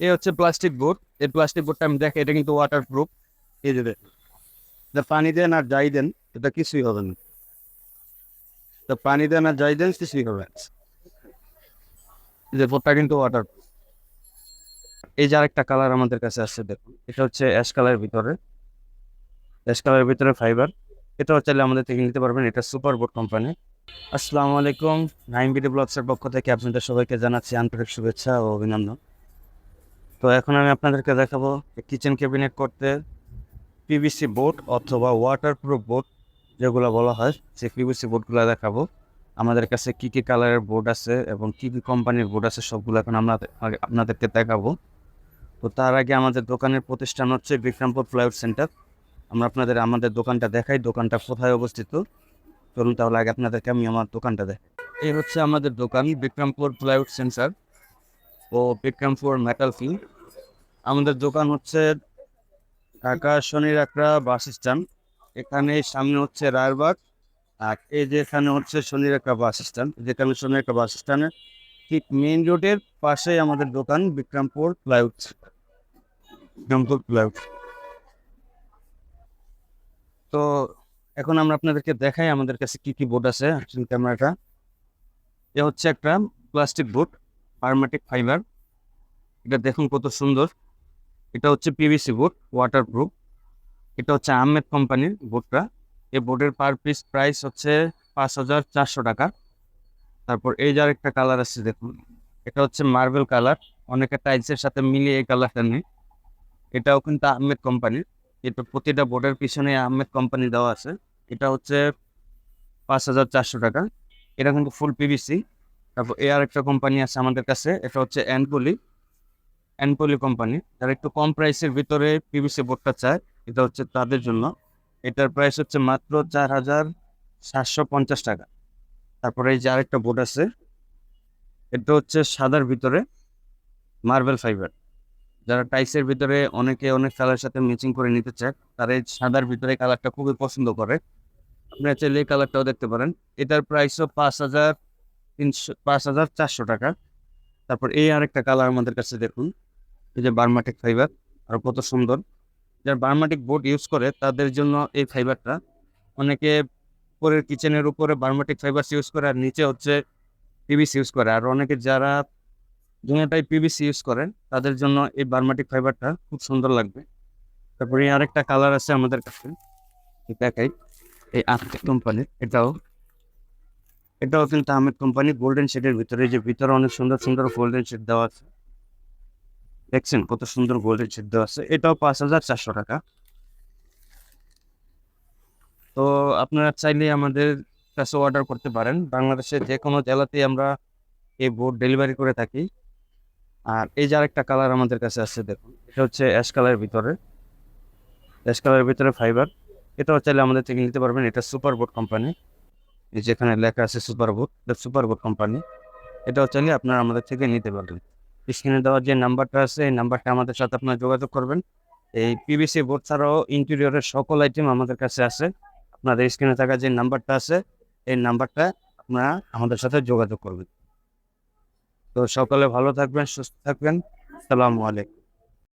এই হচ্ছে plastic board এই প্লাস্টিক বোর্ডটা আমি দেখে এটা কিন্তু ওয়াটার প্রুফ এই যে পানি দেন আর যাই দেন, এটা কিছুই হবে না। তা পানি দেন আর যাই দেন, কিছুই হবে না। যে বোর্ডটা কিন্তু ওয়াটার এই যে আরেকটা কালার আমাদের কাছে আছে দেখুন এটা হচ্ছে অ্যাশ কালারের ভিতরে। অ্যাশ কালারের ভিতরে ফাইবার এটাও চাইলে আমাদের থেকে নিতে পারবেন, এটা সুপার বোর্ড কোম্পানি আসসালামু আলাইকুম নাইন বিডি ব্লগসের পক্ষ থেকে আপনাদের সবাইকে জানাচ্ছি আন্তরিক শুভেচ্ছা ও অভিনন্দন। তো এখন আমি আপনাদেরকে দেখাবো কিচেন ক্যাবিনেট করতে পিভিসি বোর্ড অথবা ওয়াটার প্রুফ বোর্ড যেগুলো বলা হয়, সেই পিভিসি বোর্ডগুলো দেখাবো। আমাদের কাছে কী কী কালারের বোর্ড আছে এবং কী কী কোম্পানির বোর্ড আছে সবগুলো এখন আমরা আপনাদেরকে দেখাবো। তো তার আগে আমাদের দোকানের প্রতিষ্ঠান হচ্ছে বিক্রমপুর ফ্লাইউড সেন্টার আমরা আপনাদের, আমাদের দোকানটা দেখাই, দোকানটা কোথায় অবস্থিত? চলুন তাহলে আগে আপনাদেরকে আমি আমার দোকানটা দেখাই। এই হচ্ছে আমাদের দোকান বিক্রমপুর প্লাইউড সেন্সার ও বিক্রমপুর মেটাল ফিল্ড আমাদের দোকান হচ্ছে ঢাকা শনির একটা বাস স্ট্যান্ড। এখানে সামনে হচ্ছে রায়বাগ। আর এই যে এখানে হচ্ছে শনির একটা বাস স্ট্যান্ড। যেখানে শনির একটা বাস স্ট্যান্ডের ঠিক মেইন রোডের পাশেই আমাদের দোকান বিক্রমপুর প্লাইউড বিক্রমপুর প্লাইউড তো এখন আমরা আপনাদেরকে দেখাই আমাদের কাছে কি কি বোর্ড আছে ক্যামেরাটা এ হচ্ছে একটা প্লাস্টিক বোর্ড আরমেটিক ফাইবার। এটা দেখুন কত সুন্দর। এটা হচ্ছে পিভিসি বোর্ড ওয়াটার প্রুফ এটা হচ্ছে আহমেদ কোম্পানির বোর্ডটা এই বোর্ডের পার পিস প্রাইস হচ্ছে পাঁচ হাজার চারশো টাকা। তারপর এই যে আরেকটা কালার আছে দেখুন। এটা হচ্ছে মার্বেল কালার অনেকে টাইলসের সাথে মিলিয়ে এই কালারটা নেই এটাও কিন্তু আহমেদ কোম্পানির। এটা প্রতিটা বোর্ডের পিছনে আহমেদ কোম্পানি দেওয়া আছে। এটা হচ্ছে পাঁচ হাজার চারশো টাকা। এটা কিন্তু ফুল পিভিসি তারপর এ আর একটা কোম্পানি আছে আমাদের কাছে, এটা হচ্ছে অ্যানপলি অ্যানপলি কোম্পানি যারা একটু কম প্রাইসের ভিতরে পিভিসি বোর্ডটা চায়, এটা হচ্ছে তাদের জন্য। এটার প্রাইস হচ্ছে মাত্র চার হাজার সাতশো পঞ্চাশ টাকা। তারপরে এই যে আরেকটা বোর্ড আছে, এটা হচ্ছে সাদার ভিতরে মার্বেল ফাইবার। যারা টাইসের ভিতরে অনেকে অনেক কালারের সাথে ম্যাচিং করে নিতে চায়, তারা এই সাদার ভিতরে কালারটা খুবই পছন্দ করে। আপনারা চাইলে এই কালারটাও দেখতে পারেন। এটার প্রাইসও পাঁচ হাজার তিনশো, পাঁচ হাজার চারশো টাকা। তারপর এই আরেকটা কালার আমাদের কাছে দেখুন। এই যে বার্মাটিক ফাইবার, আর কত সুন্দর। যারা বার্মাটিক বোর্ড ইউজ করে, তাদের জন্য এই ফাইবারটা। অনেকে উপরের কিচেনের উপরে বার্মাটিক ফাইবার ইউজ করে, আর নিচে হচ্ছে পিভিসি ইউজ করে। আর অনেকে যারা দুটাই পিভিসি ইউজ করেন, তাদের জন্য এই বার্মাটিক ফাইবারটা খুব সুন্দর লাগবে। তারপরে আরেকটা কালার আছে আমাদের কাছে। এই আহমেদ কোম্পানির, এটাও এটাও কিন্তু আহমেদ কোম্পানি গোল্ডেন শেডের ভিতরে যে ভিতরে অনেক সুন্দর সুন্দর গোল্ডেন শেড দেওয়া আছে। দেখছেন কত সুন্দর গোল্ডেন শেড দেওয়া আছে। এটাও পাঁচ হাজার চারশো টাকা। তো আপনারা চাইলে আমাদের কাছে অর্ডার করতে পারেন। বাংলাদেশের যে কোনো জেলাতেই আমরা এই বোর্ড ডেলিভারি করে থাকি। আর এই যে আরেকটা কালার আমাদের কাছে আছে, দেখুন। এটা হচ্ছে অ্যাশ কালারের ভিতরে। অ্যাশ কালারের ভিতরে ফাইবার এটাও চাইলে আমাদের থেকে নিতে পারবেন। এটা সুপার বোর্ড কোম্পানি যেখানে লেখা আছে সুপার বোর্ড এটা সুপার বোর্ড কোম্পানি এটাও চাইলে আপনারা আমাদের থেকে নিতে পারবেন। স্ক্রিনে দেওয়ার যে নাম্বারটা আছে, এই নাম্বারটা আমাদের সাথে আপনারা যোগাযোগ করবেন। এই পিভিসি বোর্ড ছাড়াও ইন্টেরিয়রের সকল আইটেম আমাদের কাছে আছে। আপনাদের স্ক্রিনে থাকা যে নাম্বারটা আছে, এই নাম্বারটা আপনারা আমাদের সাথে যোগাযোগ করবেন। তো সকালে ভালো থাকবেন, সুস্থ থাকবেন। আসসালামু আলাইকুম।